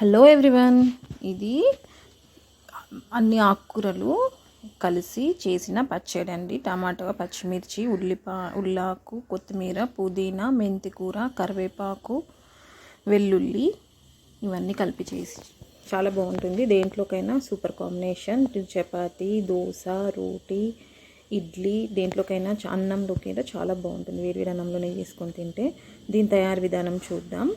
Hello everyone. ఇది అన్ని ఆకుకూరలు కలిసి చేసిన పచ్చడి అండి. టమాటా పచ్చిమిర్చి ఉల్లిపా ఉల్లాకు కొత్తిమీర పుదీనా మెంతికూర కరివేపాకు వెల్లుల్లి ఇవన్నీ కలిపి చేసి చాలా బాగుంటుంది. దేంట్లోకైనా సూపర్ కాంబినేషన్. చపాతి దోశ రోటీ ఇడ్లీ దేంట్లోకైనా అన్నంలోకైనా చాలా బాగుంటుంది. వేడివేడి అన్నంలో నెయ్యి వేసుకొని తింటే దీని తయారు విధానం చూద్దాం.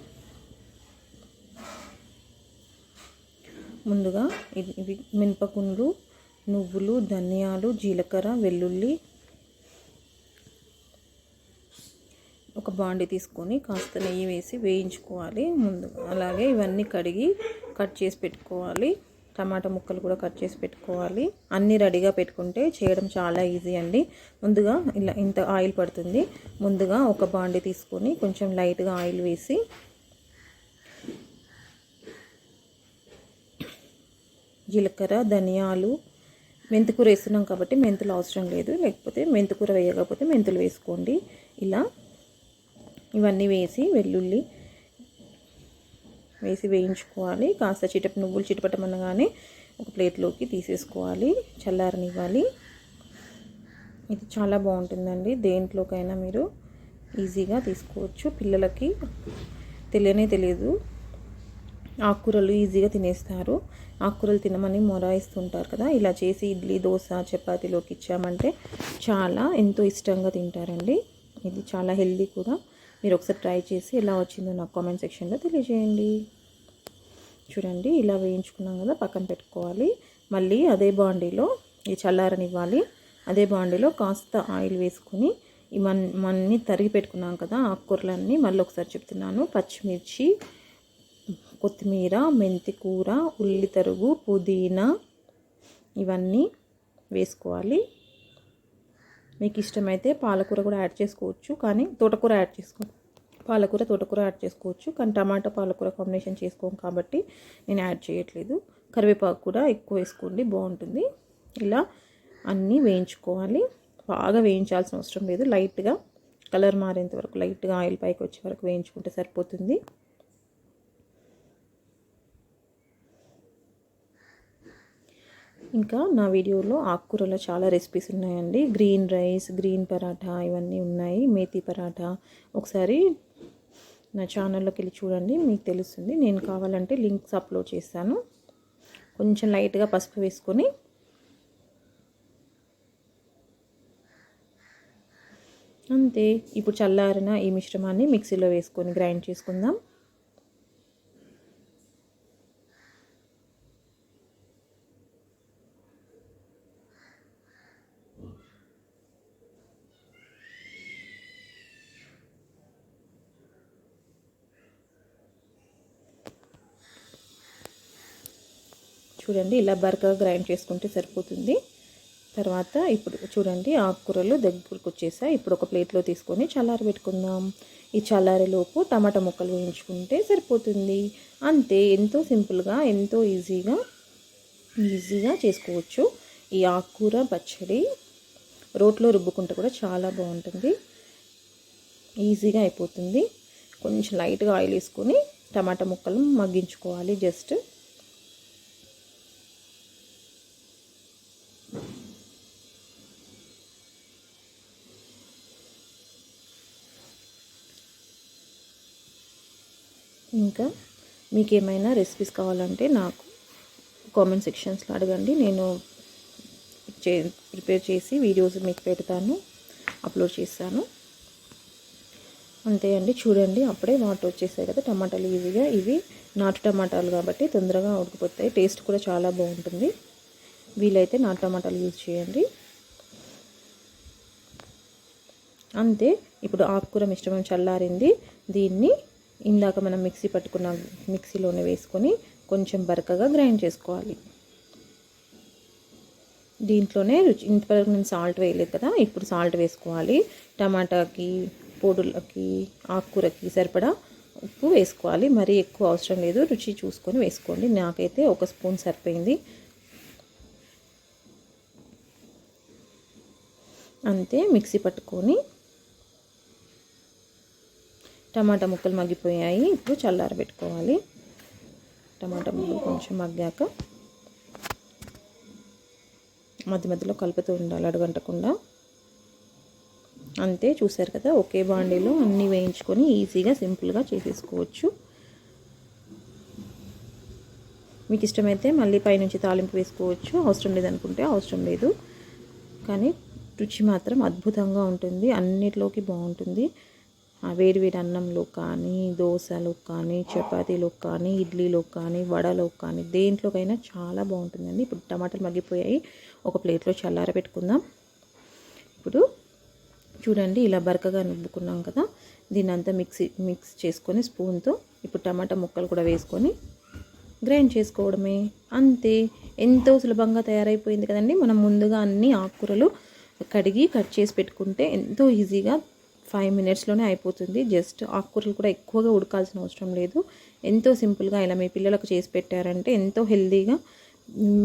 ముందుగా ఇవి ఇవి మినపగుండ్లు నువ్వులు ధనియాలు జీలకర్ర వెల్లుల్లి ఒక బాండి తీసుకొని కాస్త నెయ్యి వేసి వేయించుకోవాలి ముందు అలాగే ఇవన్నీ కడిగి కట్ చేసి పెట్టుకోవాలి. టమాటా ముక్కలు కూడా కట్ చేసి పెట్టుకోవాలి. అన్నీ రెడీగా పెట్టుకుంటే చేయడం చాలా ఈజీ అండి. ముందుగా ఇలా ఇంత ఆయిల్ పడుతుంది. ముందుగా ఒక బాండి తీసుకొని కొంచెం లైట్గా ఆయిల్ వేసి జీలకర్ర ధనియాలు మెంతికూర వేస్తున్నాం కాబట్టి మెంతులు అవసరం లేదు. లేకపోతే మెంతికూర వేయకపోతే మెంతులు వేసుకోండి. ఇలా ఇవన్నీ వేసి వెల్లుల్లి వేసి వేయించుకోవాలి. కాస్త చిటప నువ్వులు చిటపటమనగానే ఒక ప్లేట్లోకి తీసేసుకోవాలి. చల్లారనివ్వాలి. ఇది చాలా బాగుంటుందండి. దేంట్లోకైనా మీరు ఈజీగా తీసుకోవచ్చు. పిల్లలకి తెలియనే తెలియదు. ఆకుకూరలు ఈజీగా తినేస్తారు. ఆకుకూరలు తినమని మొరాయిస్తుంటారు కదా. ఇలా చేసి ఇడ్లీ దోశ చపాతీలోకి ఇచ్చామంటే చాలా ఎంతో ఇష్టంగా తింటారండి. ఇది చాలా హెల్దీ కూడా. మీరు ఒకసారి ట్రై చేసి ఎలా వచ్చిందో నాకు కామెంట్ సెక్షన్లో తెలియజేయండి. చూడండి ఇలా వేయించుకున్నాం కదా పక్కన పెట్టుకోవాలి. మళ్ళీ అదే బాండీలో ఈ చల్లారనివ్వాలి. అదే బాండీలో కాస్త ఆయిల్ వేసుకొని ఇవన్నీ తరిగి పెట్టుకున్నాం కదా ఆకుకూరలన్నీ. మళ్ళీ ఒకసారి చెప్తున్నాను పచ్చిమిర్చి కొత్తిమీర మెంతి కూర ఉల్లి తరుగు పుదీనా ఇవన్నీ వేసుకోవాలి. మీకు ఇష్టమైతే పాలకూర కూడా యాడ్ చేసుకోవచ్చు కానీ తోటకూర యాడ్ చేసుకో పాలకూర తోటకూర యాడ్ చేసుకోవచ్చు కానీ టమాటా పాలకూర కాంబినేషన్ చేసుకోం కాబట్టి నేను యాడ్ చేయట్లేదు. కరివేపాకు కూడా ఎక్కువ వేసుకోండి బాగుంటుంది. ఇలా అన్నీ వేయించుకోవాలి. బాగా వేయించాల్సిన అవసరం లేదు. లైట్గా కలర్ మారేంత వరకు లైట్గా ఆయిల్ పైకి వచ్చే వరకు వేయించుకుంటే సరిపోతుంది. ఇంకా నా వీడియోలో ఆకుకూరలో చాలా రెసిపీస్ ఉన్నాయండి. గ్రీన్ రైస్ గ్రీన్ పరాఠా ఇవన్నీ ఉన్నాయి. మేతి పరాఠా. ఒకసారి నా ఛానల్లోకి వెళ్ళి చూడండి మీకు తెలుస్తుంది. నేను కావాలంటే లింక్స్ అప్లోడ్ చేస్తాను. కొంచెం లైట్గా పసుపు వేసుకొని అంతే. ఇప్పుడు చల్లారిన ఈ మిశ్రమాన్ని మిక్సీలో వేసుకొని గ్రైండ్ చేసుకుందాం. చూడండి ఇలా బరకగా గ్రైండ్ చేసుకుంటే సరిపోతుంది. తర్వాత ఇప్పుడు చూడండి ఆకుకూరలు దగ్గరకు వచ్చేసాయి. ఇప్పుడు ఒక ప్లేట్లో తీసుకొని చల్లారి పెట్టుకుందాం. ఈ చల్లారేలోపు టమాటా ముక్కలు వేయించుకుంటే సరిపోతుంది. అంతే ఎంతో సింపుల్గా ఎంతో ఈజీగా ఈజీగా చేసుకోవచ్చు. ఈ ఆకుకూర పచ్చడి రోట్లో రుబ్బుకుంటే కూడా చాలా బాగుంటుంది. ఈజీగా అయిపోతుంది. కొంచెం లైట్గా ఆయిల్ వేసుకొని టమాటా ముక్కలు మగ్గించుకోవాలి జస్ట్. ఇంకా మీకు ఏమైనా రెసిపీస్ కావాలంటే నాకు కామెంట్ సెక్షన్స్లో అడగండి. నేను చే ప్రిపేర్ చేసి వీడియోస్ మీకు పెడతాను అప్లోడ్ చేస్తాను. అంతే అండి. చూడండి అప్పుడే వాటర్ వచ్చేసాయి కదా టమాటాలు ఈజీగా. ఇవి నాటు టమాటాలు కాబట్టి తొందరగా ఉడికిపోతాయి. టేస్ట్ కూడా చాలా బాగుంటుంది. వీలైతే నాటు టమాటాలు యూజ్ చేయండి. అంతే. ఇప్పుడు ఆకుకూర మిశ్రమం చల్లారింది. దీన్ని ఇందాక మనం మిక్సీ పట్టుకున్న మిక్సీలోనే వేసుకొని కొంచెం బరకగా గ్రైండ్ చేసుకోవాలి. దీంట్లోనే రుచి ఇంతవరకు నేను సాల్ట్ వేయలేదు కదా ఇప్పుడు సాల్ట్ వేసుకోవాలి. టమాటాకి పొడులకి ఆకుకూరకి సరిపడా ఉప్పు వేసుకోవాలి. మరీ ఎక్కువ అవసరం లేదు రుచి చూసుకొని వేసుకోండి. నాకైతే ఒక స్పూన్ సరిపోయింది. అంతే మిక్సీ పట్టుకొని టమాటా ముక్కలు మగ్గిపోయాయి. ఇప్పుడు చల్లారబెట్టుకోవాలి టమాటా ముక్కలు కొంచెం మగ్గాక మధ్య మధ్యలో కలుపుతూ ఉండాలి అడుగంటకుండా. అంతే చూసారు కదా ఒకే బాండీలో అన్నీ వేయించుకొని ఈజీగా సింపుల్గా చేసేసుకోవచ్చు. మీకు ఇష్టమైతే మళ్ళీ పైనుంచి తాలింపు వేసుకోవచ్చు. అవసరం లేదనుకుంటే అవసరం లేదు. కానీ రుచి మాత్రం అద్భుతంగా ఉంటుంది. అన్నిటిలోకి బాగుంటుంది. ఆ వేడి వేడి అన్నంలో కానీ దోశలో కానీ చపాతీలో కానీ ఇడ్లీలో కానీ వడలో కానీ దేంట్లోకైనా చాలా బాగుంటుందండి. ఇప్పుడు టమాటాలు మగ్గిపోయాయి. ఒక ప్లేట్లో చల్లార పెట్టుకుందాం. ఇప్పుడు చూడండి ఇలా బరకగా నువ్వుకున్నాం కదా. దీన్ని అంతా మిక్సీ మిక్స్ చేసుకొని స్పూన్తో ఇప్పుడు టమాటా ముక్కలు కూడా వేసుకొని గ్రైండ్ చేసుకోవడమే. అంతే. ఎంతో సులభంగా తయారైపోయింది కదండి. మనం ముందుగా అన్ని ఆకుకూరలు కడిగి కట్ చేసి పెట్టుకుంటే ఎంతో ఈజీగా ఫైవ్ మినిట్స్లోనే అయిపోతుంది. జస్ట్ ఆకుకూరలు కూడా ఎక్కువగా ఉడకాల్సిన అవసరం లేదు. ఎంతో సింపుల్గా ఇలా మీ పిల్లలకు చేసి పెట్టారంటే ఎంతో హెల్తీగా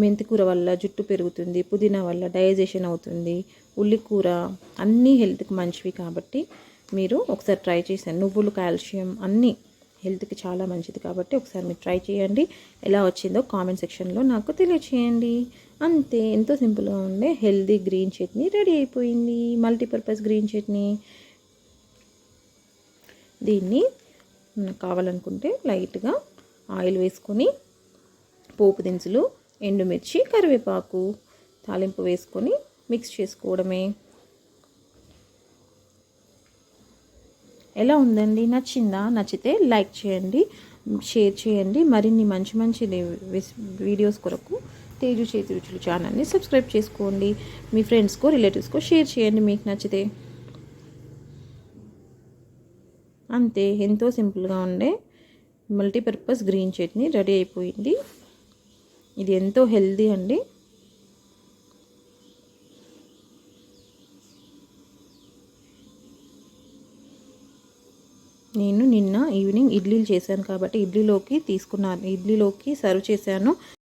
మెంతికూర వల్ల జుట్టు పెరుగుతుంది పుదీనా వల్ల డైజెషన్ అవుతుంది ఉల్లికూర అన్నీ హెల్త్కి మంచివి కాబట్టి మీరు ఒకసారి ట్రై చేశాను నువ్వులు కాల్షియం అన్నీ హెల్త్కి చాలా మంచిది కాబట్టి ఒకసారి మీరు ట్రై చేయండి. ఎలా వచ్చిందో కామెంట్ సెక్షన్లో నాకు తెలియచేయండి. అంతే ఎంతో సింపుల్గా ఉండే హెల్దీ గ్రీన్ చట్నీ రెడీ అయిపోయింది. Multipurpose green chutney. దీన్ని మనకు కావాలనుకుంటే లైట్గా ఆయిల్ వేసుకొని పోపు దినుసులు ఎండుమిర్చి కరివేపాకు తాలింపు వేసుకొని మిక్స్ చేసుకోవడమే. ఎలా ఉందండి? నచ్చిందా? నచ్చితే లైక్ చేయండి షేర్ చేయండి. మరిన్ని మంచి మంచి వీడియోస్ కొరకు తేజు చేతి రుచులు ఛానల్ని సబ్స్క్రైబ్ చేసుకోండి. మీ ఫ్రెండ్స్కో రిలేటివ్స్కో షేర్ చేయండి మీకు నచ్చితే. అంతే ఎంతో సింపుల్గా ఉండే మల్టీపర్పస్ గ్రీన్ చట్నీ రెడీ అయిపోయింది. ఇది ఎంతో హెల్దీ అండి. నేను నిన్న ఈవినింగ్ ఇడ్లీలు చేశాను కాబట్టి ఇడ్లీలోకి తీసుకున్నాను ఇడ్లీలోకి సర్వ్ చేశాను.